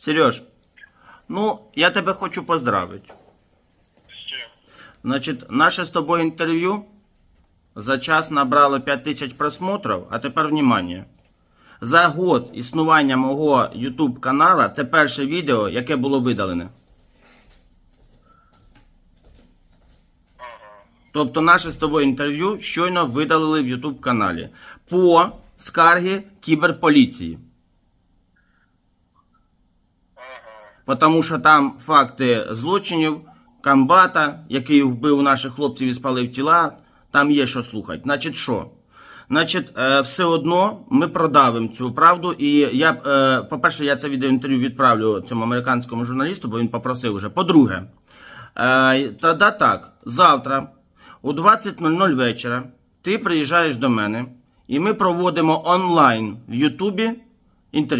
Сереж, ну, я тебе хочу поздравити. Значить, наше з тобою інтерв'ю за час набрало 5 тисяч просмотрів, а тепер внимание. За год існування мого YouTube канала це перше відео, яке було видалене. Тобто наше з тобою інтерв'ю щойно видалили в YouTube каналі по скаргі кіберполіції. Тому що там факти злочинів, комбата, який вбив наших хлопців і спалив тіла, там є що слухати. Значить, що? Значить, е, все одно ми продавимо цю правду. І я, е, по-перше, я це відеоінтерв'ю відправлю цьому американському журналісту, бо він попросив вже. По-друге, е, тоді так, завтра о 20.00 вечора ти приїжджаєш до мене, і ми проводимо онлайн в Ютубі інтерв'ю.